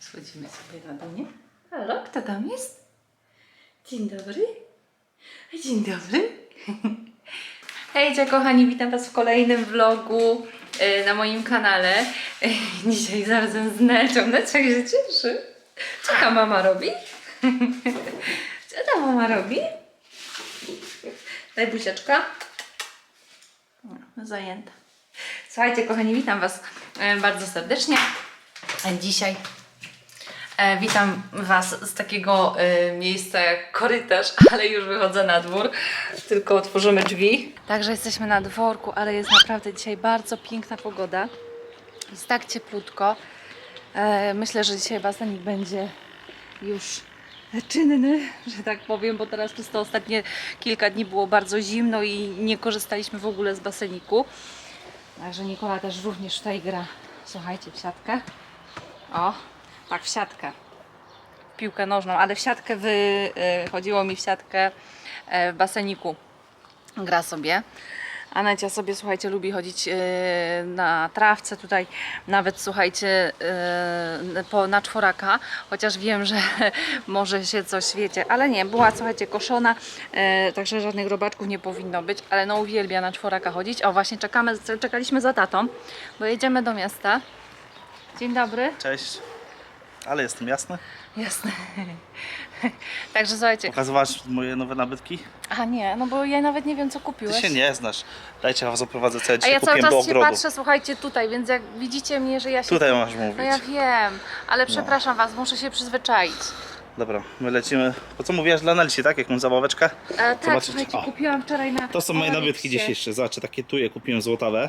Schodzimy sobie na dół, nie? Halo, kto tam jest? Dzień dobry. Dzień dobry. Hejcie kochani, witam Was w kolejnym vlogu e, na moim kanale. E, Dzisiaj zarazem z Nelczą. Nelcza się cieszy. Co ta mama robi? Co ta mama robi? Daj buziaczka. No, zajęta. Słuchajcie kochani, witam Was e, bardzo serdecznie. Dzisiaj E, witam Was z takiego e, miejsca jak korytarz, ale już wychodzę na dwór. Tylko otworzymy drzwi. Także jesteśmy na dworku, ale jest naprawdę dzisiaj bardzo piękna pogoda. Jest tak cieplutko. Myślę, że dzisiaj basenik będzie już czynny, że tak powiem, bo teraz przez te ostatnie kilka dni było bardzo zimno i nie korzystaliśmy w ogóle z baseniku. Także Nikola też również tutaj gra, słuchajcie, w siatkę. O, tak, w siatkę. W piłkę nożną, ale w siatkę wy, y, chodziło mi w siatkę e, w baseniku. Gra sobie. Anecia sobie, słuchajcie, lubi chodzić y, na trawce tutaj, nawet słuchajcie, y, po, na czworaka, chociaż wiem, że może się coś wiecie, ale nie, była, słuchajcie, koszona, y, także żadnych robaczków nie powinno być, ale no uwielbia na czworaka chodzić. O, właśnie czekamy, czekaliśmy za tatą, bo jedziemy do miasta. Dzień dobry. Cześć. Ale jestem jasny. Jasne. Także słuchajcie. Pokazywałaś moje nowe nabytki? A nie, no bo ja nawet nie wiem co Ty kupiłeś. się nie znasz. Dajcie was oprowadzę, co ja A dzisiaj ja cały kupiłem do czas się ogrodu. patrzę, słuchajcie, tutaj, więc jak widzicie mnie, że ja się. Tutaj masz mówić. No ja wiem, ale przepraszam was, muszę się przyzwyczaić. Dobra, my lecimy. Po co mówiłaś dla Nelsi, tak? Jaką zabaweczkę? E, tak, Zobaczyć. słuchajcie, O. kupiłam wczoraj na. To są moje Olexie. nabytki dzisiejsze. Zobaczcie, takie tuje kupiłem złotawe.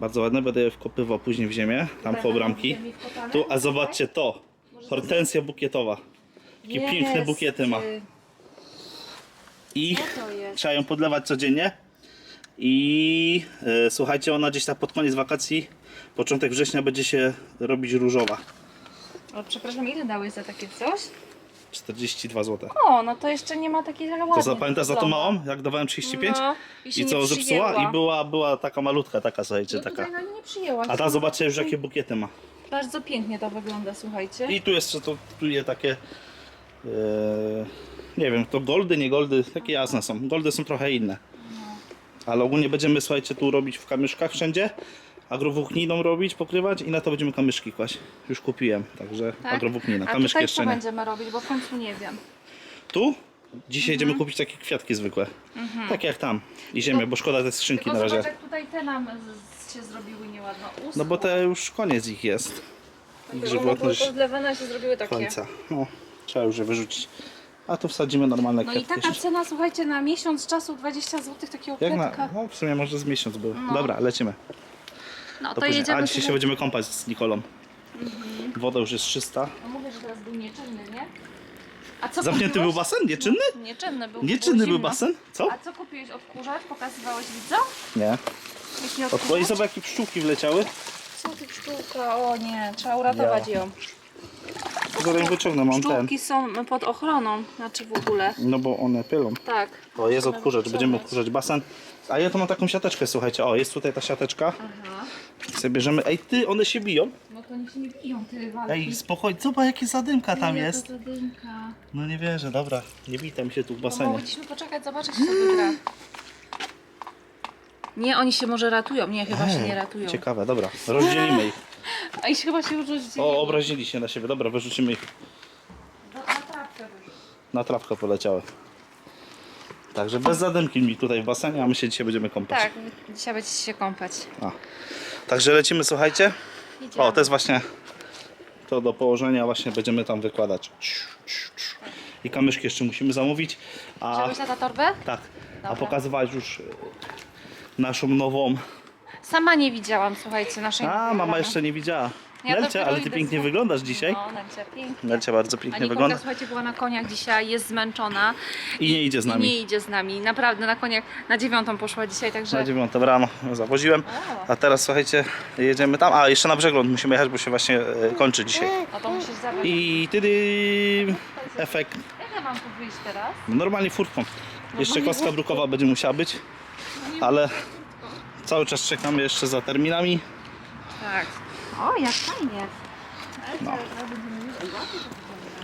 Bardzo ładne, będę je wkopywał później w ziemię, tam koło bramki. ziemi wkopane? Tu, a zobaczcie to. Hortensja bukietowa. Takie piękne Jest, bukiety ma. I Co to jest? trzeba ją podlewać codziennie. I e, słuchajcie, ona gdzieś tak pod koniec wakacji, początek września będzie się robić różowa. O, przepraszam, ile dałeś za takie coś? 42 zł. O, no to jeszcze nie ma takiej ładnej. To zapamiętasz za to małą, jak dawałem 35? No, i się I nie co, zepsuła? przyjęła. I była, była taka malutka, taka słuchajcie, No taka. tutaj no nie przyjęła. A ta zobaczcie już jakie bukiety ma. Bardzo pięknie to wygląda, słuchajcie. I tu jeszcze to tu je takie. E, nie wiem, to goldy, nie goldy, takie jasne są. Goldy są trochę inne. Ale ogólnie będziemy, słuchajcie, tu robić w kamyszkach wszędzie. Agrowłókniną robić, pokrywać i na to będziemy kamyszki kłaść. Już kupiłem, także Tak? agrowłóknina. A Kamyszki tutaj jeszcze co nie. będziemy robić, bo w końcu nie wiem. Tu? Dzisiaj idziemy kupić takie kwiatki zwykłe. Takie jak tam. I ziemię, bo szkoda te skrzynki Tylko na razie. zobacz, jak tutaj te nam z- się zrobiły nieładno. No bo te już koniec ich jest. Ich Bo żywotność były pozlewane, się zrobiły takie. końca. No, trzeba już je wyrzucić. A tu wsadzimy normalne No i kwiatki. taka cena, słuchajcie, na miesiąc czasu 20 zł takiego Jak kwiatka. na, no w sumie może z miesiąc był. Dobra, lecimy. No To to później. jedziemy A dzisiaj się będziemy kąpać z Nikolą. Woda już jest czysta. No mówię, że teraz był nieczynny, nie? A co Zamknięty był kupiłeś? basen? Nieczynny? Nieczynny był. Nieczynny było był zimno. basen? Co? A co kupiłeś? Odkurzacz? Pokazywałeś widzom? Nie. Od twojej odkurzacz? sobie jakie pszczółki wleciały. Co ty pszczółka? O nie, trzeba uratować ją. Zaraz wyciągnę, mam ten. Pszczółki są pod ochroną, znaczy w ogóle. No bo one pylą. Tak. O, jest odkurzacz, będziemy odkurzać basen. A ja to mam taką siateczkę, słuchajcie. O, jest tutaj ta siateczka. Aha. Sobie bierzemy. Ej, ty, one się biją. No to niech się nie biją, ty walki. Ej, spokojnie. Zobacz, jakie zadymka tam Jaka jest. zadymka. No nie wierzę, dobra. Nie witam się tu w No, basenie. mogliśmy poczekać, zobaczyć co wygra. Nie, oni się może ratują. Nie, chyba się nie ratują. Ciekawe, dobra. Rozdzielimy ich. A i chyba się już rozdzielili. O, obrazili się na siebie. Dobra, wyrzucimy ich. Na trawkę. Na trawkę poleciały. Także bez zadymki mi tutaj w basenie, a my się dzisiaj będziemy kąpać. Tak, dzisiaj będziecie się kąpać. A. Także lecimy, słuchajcie. Idziemy. O, to jest właśnie to do położenia, właśnie będziemy tam wykładać. I kamyszki jeszcze musimy zamówić. A Wziąłeś na ta torbę? tak, a Dobra. pokazywałeś już e, naszą nową. Sama nie widziałam, słuchajcie, naszej A, mama mamy. jeszcze nie widziała. Ja Nelcia, dopiero ale ty idę pięknie z- wyglądasz dzisiaj. No, Nelcia, pięknie. Nelcia bardzo A pięknie Nikolka, wygląda. słuchajcie, była na koniach dzisiaj, jest zmęczona. I nie idzie z I nami. nie idzie z nami. Naprawdę, na koniach na dziewiątą poszła dzisiaj, także... Na dziewiątą rano ją zawoziłem. A teraz słuchajcie, jedziemy tam. A jeszcze na Brzegląd musimy jechać, bo się właśnie e, kończy dzisiaj. No to musisz zabrać. I wtedy efekt Jak ja mam tu wyjść teraz? normalnie furtką. Jeszcze kostka brukowa będzie musiała być. Ale cały czas czekamy jeszcze za terminami. Tak. O, jak fajnie. No.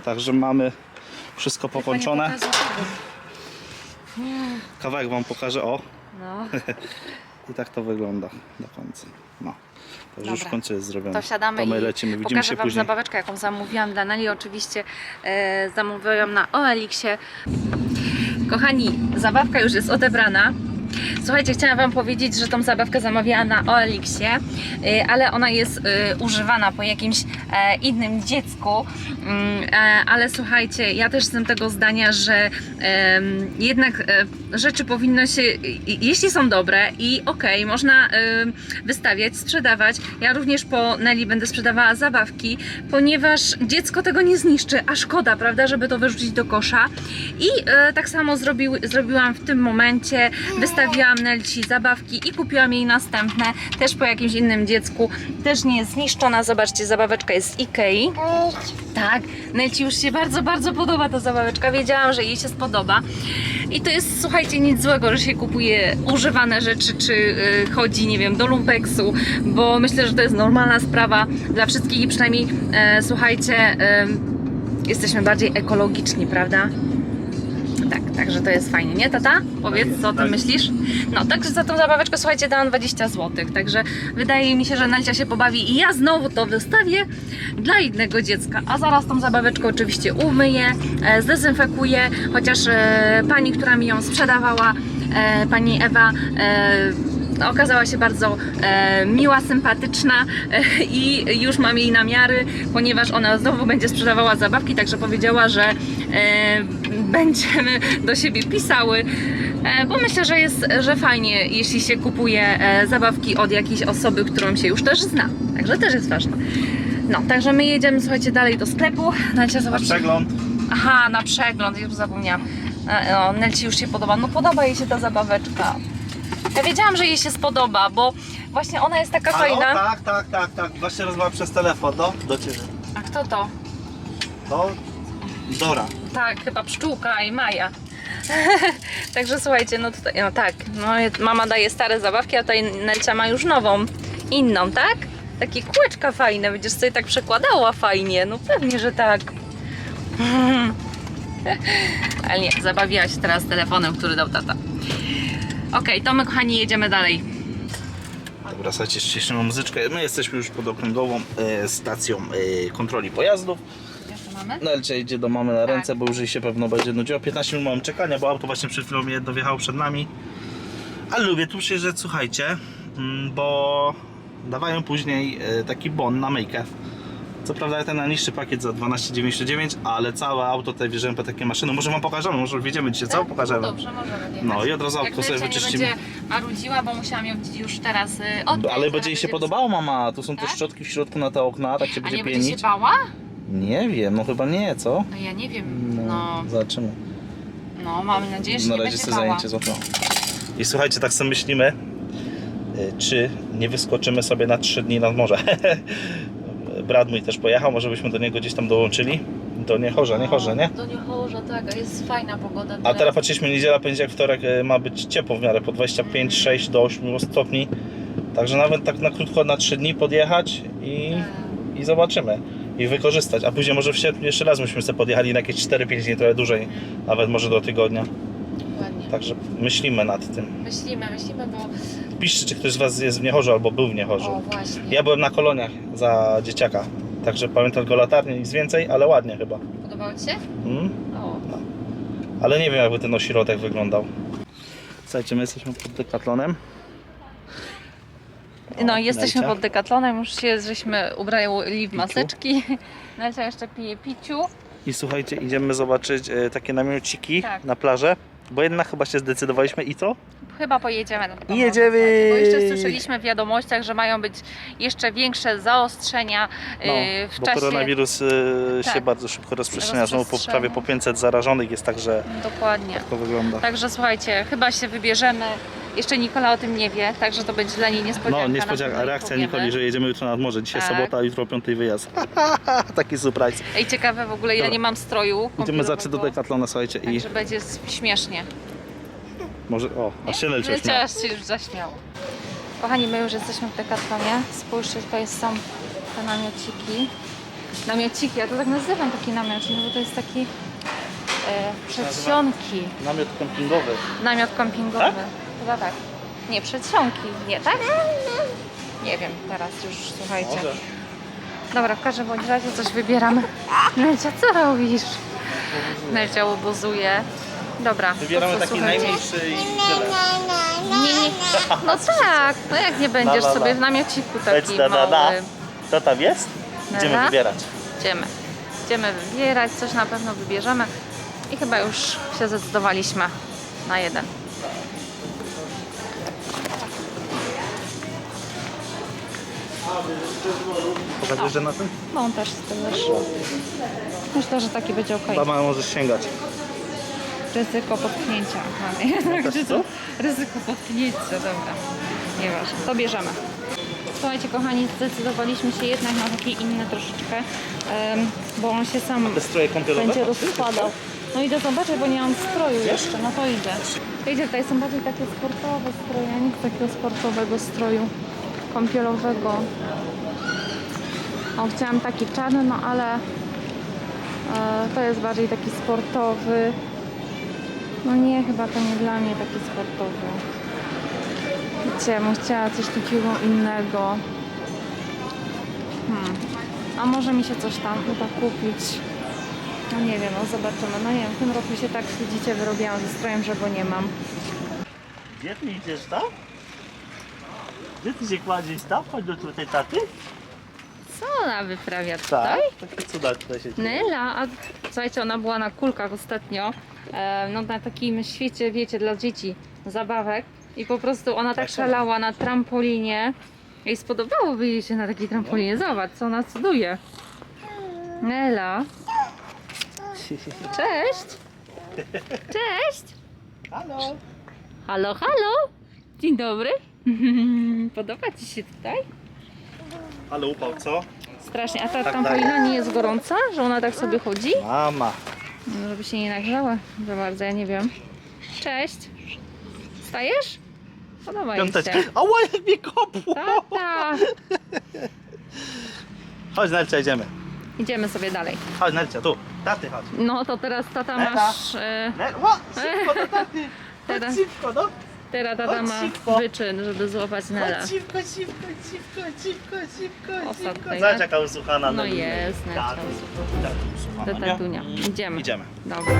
Także mamy wszystko pokończone. Kawałek wam pokażę, o. No. I tak to wygląda do końca. No. Także już w końcu jest zrobione. To wsiadamy to my i lecimy. Widzimy pokażę się Wam później. zabaweczkę, jaką zamówiłam dla Neli. Oczywiście e, zamówiłam na OLX-ie. Kochani, zabawka już jest odebrana. Słuchajcie, chciałam Wam powiedzieć, że tą zabawkę zamawiałam na OLX-ie, y, ale ona jest y, używana po jakimś e, innym dziecku. Mm, e, Ale słuchajcie, ja też jestem tego zdania, że jednak e, rzeczy powinno się, jeśli są dobre i okej, można em, wystawiać, sprzedawać. Ja również po Nelly będę sprzedawała zabawki, ponieważ dziecko tego nie zniszczy, a szkoda, prawda, żeby to wyrzucić do kosza. I tak samo zrobił, zrobiłam w tym momencie. Wystawiłam Nelci zabawki i kupiłam jej następne, też po jakimś innym dziecku. Też nie jest zniszczona. Zobaczcie, zabaweczka jest z Ikei. Tak, Nelci już się bardzo, bardzo podoba ta zabaweczka. Wiedziałam, że jej się spodoba. I to jest, słuchajcie, nic złego, że się kupuje używane rzeczy, czy y, chodzi, nie wiem, do lumpeksu, bo myślę, że to jest normalna sprawa dla wszystkich i przynajmniej, e, słuchajcie, e, jesteśmy bardziej ekologiczni, prawda? Tak, także to jest fajnie, nie tata? Powiedz, co o tym myślisz? No, także za tą zabaweczkę, słuchajcie, dałam 20 zł, także wydaje mi się, że Nelcia się pobawi i ja znowu to wystawię dla innego dziecka. A zaraz tą zabaweczkę oczywiście umyję, e, zdezynfekuję, chociaż e, pani, która mi ją sprzedawała, e, pani Ewa, e, okazała się bardzo e, miła, sympatyczna e, i już mam jej namiary, ponieważ ona znowu będzie sprzedawała zabawki, także powiedziała, że e, będziemy do siebie pisały, e, bo myślę, że jest, że fajnie, jeśli się kupuje e, zabawki od jakiejś osoby, którą się już też zna, także też jest ważne. No, także my jedziemy, słuchajcie, dalej do sklepu. Nelcia, Na zobaczcie. przegląd. Aha, na przegląd, już zapomniałam. E, O, Nelci już się podoba. No podoba jej się ta zabaweczka. Ja wiedziałam, że jej się spodoba, bo właśnie ona jest taka fajna. Tak, tak, tak, tak. Właśnie rozmawiam przez telefon, no, do ciebie. A kto to? To Dora. Tak, chyba pszczółka i Maja. Także słuchajcie, no tutaj, no tak, no, mama daje stare zabawki, a tutaj Nelcia ma już nową, inną, tak? Takie kółeczka fajne, będziesz sobie tak przekładała fajnie, no pewnie, że tak. Ale nie, zabawiła się teraz telefonem, który dał tata. Okej, to my kochani jedziemy dalej. Dobra, słuchajcie, ściśniemy muzyczkę. My jesteśmy już pod okręgową e, stacją e, kontroli pojazdów. Jeszcze mamy? Nelcia idzie do mamy na ręce, Tak. bo już jej się pewno będzie nudziło. 15 minut mamy czekania, bo auto właśnie przed chwilą jedno wjechało przed nami. Ale lubię tu przyjeżdżać, słuchajcie, mm, bo dawają później e, taki bon na myjkę. Co prawda ten najniższy pakiet za 12,99, ale całe auto tutaj bierzemy po takie maszyny. Może wam pokażemy, może wjedziemy dzisiaj, co pokażemy. Dobrze, możemy. No i od razu Jak sobie Nelcia nie wyczyścimy. będzie marudziła, bo musiałam ją już teraz y, oddać. Ale zaraz będzie jej się podobało, mama. Tu są te Tak? szczotki w środku na te okna, tak się A będzie nie będzie się pienić. bała? Nie wiem, no chyba nie, co? No ja nie wiem. No, zobaczymy. no mamy nadzieję, że Na nie razie będzie sobie bała. zajęcie złapią. I słuchajcie, tak sobie myślimy, y, czy nie wyskoczymy sobie na 3 dni nad morze. Brat mój też pojechał, może byśmy do niego gdzieś tam dołączyli. Do Niechorza, Niechorza, nie? Do Niechorza, tak, a jest fajna pogoda A teraz patrzyliśmy, niedziela, poniedziałek, wtorek y, ma być ciepło w miarę, po 25, 6 do 8 stopni. Także nawet tak na krótko na 3 dni podjechać i, Tak. i zobaczymy. I wykorzystać. A później może w sierpniu jeszcze raz myśmy sobie podjechali na jakieś 4-5 dni, trochę dłużej. Nawet może do tygodnia. Także myślimy nad tym. Myślimy, myślimy, bo... Piszcie, czy ktoś z Was jest w Niechorzu albo był w Niechorzu. O, właśnie. Ja byłem na koloniach za dzieciaka. Także pamiętam tylko latarnię, nic więcej, ale ładnie chyba. Podobało Ci się? Mm? O, Ale nie wiem, jakby ten ośrodek wyglądał. Słuchajcie, my jesteśmy pod Decathlonem. No O, jesteśmy Nelcia. pod Decathlonem, już się żeśmy ubrali w maseczki. Nelcia jeszcze pije piciu. I słuchajcie, idziemy zobaczyć e, takie namiociki Tak. na plażę. Bo jednak chyba się zdecydowaliśmy i co? Chyba pojedziemy na to. Jedziemy! Bo jeszcze słyszeliśmy w wiadomościach, że mają być jeszcze większe zaostrzenia No, yy, w bo czasie. koronawirus e, się Tak. bardzo szybko rozprzestrzenia. Znowu po, Rozprzestrzenia. prawie po 500 zarażonych jest tak, że Dokładnie. to wygląda. Także słuchajcie, chyba się wybierzemy. Jeszcze Nikola o tym nie wie, także to będzie dla niej niespodzianka. No, niespodzianka, reakcja. Nikoli, że jedziemy jutro nad morze. Dzisiaj Tak. sobota, a jutro o 5 wyjazd. Taki surprise. Ej, ciekawe w ogóle Dobra. nie mam stroju. Idziemy zacząć do. Decathlona, słuchajcie. I Także będzie śmiesznie. Może, o, aż się Nelcia śmiała. Leciałaś się już zaśmiał. Kochani, my już jesteśmy w Decathlanie. Spójrzcie, tutaj są te namiociki. Namiociki, ja to tak nazywam taki namiocik, no bo to jest taki e, przedsionki. Namiot kempingowy. Namiot kempingowy. Tak? Chyba tak. Nie, przedsionki. Nie, tak? Nie wiem, teraz już słuchajcie. Może. Dobra, w każdym bądź razie coś wybieramy. Nelcia, co robisz? Nelcia obozuje. Dobra, to Wybieramy co, taki słuchajcie? najmniejszy i tyle. Nie, nie. No tak, no jak nie będziesz La, la, la. sobie w namiociku Leć, taki da, da, da. mały. Co tam jest? Idziemy Nela? wybierać. Idziemy. Idziemy wybierać, coś na pewno wybierzemy. I chyba już się zdecydowaliśmy na jeden. Że na tym? No on też też. Myślę, że taki będzie ok. Mama możesz sięgać. Ryzyko potknięcia. Co? to? Ryzyko potknięcia, dobra. Nieważne, to bierzemy. Słuchajcie kochani, zdecydowaliśmy się jednak na taki inny troszeczkę, em, bo on się sam Te stroje kąpielowe? będzie rozkładał. No idę zobaczyć, bo nie mam stroju jeszcze, no to idę. Wiecie, tutaj są bardziej takie sportowe stroje, ja nie takiego sportowego stroju kąpielowego. O, chciałam taki czarny, no ale e, to jest bardziej taki sportowy. No nie, chyba to nie dla mnie taki sportowy. Wiecie, bym chciała coś takiego innego. Hmm. A może mi się coś tam uda kupić. No nie wiem, no zobaczymy. No nie wiem, w tym roku się tak, widzicie, wyrobiłam ze strojem, że go nie mam. Gdzie ty idziesz tam? Gdzie ty się kładziesz tam? Chodź do tutaj taty. Co ona wyprawia tutaj? Tak? Takie cuda tutaj się dzieje. Nela, a słuchajcie, ona była na kulkach ostatnio, e, no na takim świecie, wiecie, dla dzieci, zabawek i po prostu ona tak szalała na trampolinie. Jej spodobałoby jej się na takiej trampolinie. Zobacz, co ona cuduje. Nela. Cześć. Cześć. Halo. Halo, halo. Dzień dobry. Podoba Ci się tutaj? Ale upał, co? Strasznie. A ta Tak trampolina nie jest gorąca, że ona tak sobie chodzi? Mama. No, żeby się nie nagrzała za bardzo, ja nie wiem. Cześć. Stajesz? Podoba jej się. Ała, jak mnie kopło! Tata! Chodź Nelcia, idziemy. Idziemy sobie dalej. Chodź Nelcia, tu. Taty, chodź. No to teraz tata Ewa. masz... E, Ne Ła, szybko do taty. Chodź szybko, no. Teraz tata Chodź ma szybko. wyczyn, żeby złapać Nela. Chodź szybko, szybko, szybko, szybko, Osad szybko. tutaj, Zobacz tak? jaka usłuchana. No jest, Nelcia Tak, usłuchana. tak, usłuchana, Do nie? tatunia. Idziemy. Idziemy. Dobra.